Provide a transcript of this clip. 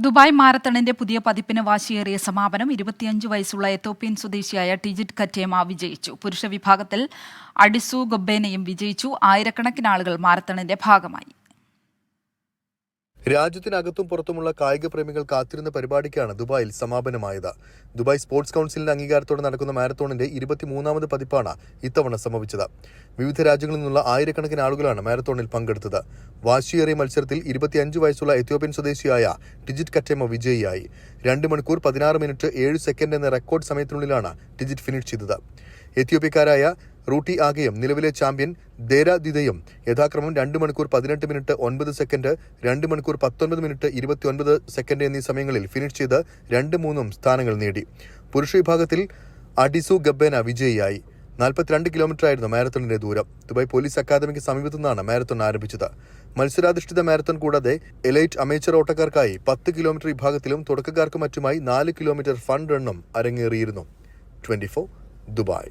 Dubai മാരത്തണിന്റെ പുതിയ പതിപ്പിന് വാശിയേറിയ സമാപനം ഇരുപത്തിയഞ്ച് വയസ്സുള്ള എത്തോപ്യൻ സ്വദേശിയായ ടിജിറ്റ് കറ്റേമ വിജയിച്ചു. പുരുഷ വിഭാഗത്തിൽ അഡിസു ഗൊബേനയും വിജയിച്ചു. ആയിരക്കണക്കിന് ആളുകൾ മാരത്തണിന്റെ ഭാഗമായി. രാജ്യത്തിനകത്തും പുറത്തുമുള്ള കായിക പ്രേമികൾ കാത്തിരുന്ന പരിപാടിക്കാണ് ദുബായിൽ സമാപനമായത്. ദുബായ് സ്പോർട്സ് കൌൺസിലിന്റെ അംഗീകാരത്തോടെ നടക്കുന്ന മാരത്തോണിന്റെ ഇരുപത്തിമൂന്നാമത് പതിപ്പാണ് ഇത്തവണ സംഭവിച്ചത് വിവിധ രാജ്യങ്ങളിൽ നിന്നുള്ള ആയിരക്കണക്കിന് ആളുകളാണ് മാരത്തോണിൽ പങ്കെടുത്തത്. വാശിയേറിയ മത്സരത്തിൽ ഇരുപത്തിയഞ്ച് വയസ്സുള്ള എത്യോപ്യൻ സ്വദേശിയായ ടിജിറ്റ് കറ്റേമ വിജയിയായി. രണ്ട് മണിക്കൂർ പതിനാറ് മിനിറ്റ് ഏഴ് സെക്കൻഡ് എന്ന റെക്കോർഡ് സമയത്തിനുള്ളിലാണ് ടിജിറ്റ് ഫിനിഷ് ചെയ്തത്. എത്യോപ്യക്കാരായ റൂട്ടി ആകെയും നിലവിലെ ചാമ്പ്യൻ ദേരാദിതയും യഥാക്രമം രണ്ട് മണിക്കൂർ പതിനെട്ട് മിനിറ്റ് ഒൻപത് സെക്കൻഡ് രണ്ട് മണിക്കൂർ പത്തൊൻപത് മിനിറ്റ് ഇരുപത്തിയൊൻപത് സെക്കൻഡ് എന്നീ സമയങ്ങളിൽ ഫിനിഷ് ചെയ്ത് രണ്ട് മൂന്നും സ്ഥാനങ്ങൾ നേടി. പുരുഷ വിഭാഗത്തിൽ അഡിസു ഗബ്ബേന വിജയിയായി. നാൽപ്പത്തിരണ്ട് കിലോമീറ്റർ ആയിരുന്നു മാരത്തണിന്റെ ദൂരം. ദുബായ് പോലീസ് അക്കാദമിക്ക് സമീപത്തു നിന്നാണ് മാരത്തൺ ആരംഭിച്ചത്. മത്സരാധിഷ്ഠിത മാരത്തൺ കൂടാതെ എലൈറ്റ് അമേച്ചർ ഓട്ടക്കാർക്കായി പത്ത് കിലോമീറ്റർ വിഭാഗത്തിലും തുടക്കക്കാർക്ക് മറ്റുമായി നാല് കിലോമീറ്റർ ഫൺ റണ്ണും അരങ്ങേറിയിരുന്നു. Twenty Dubai.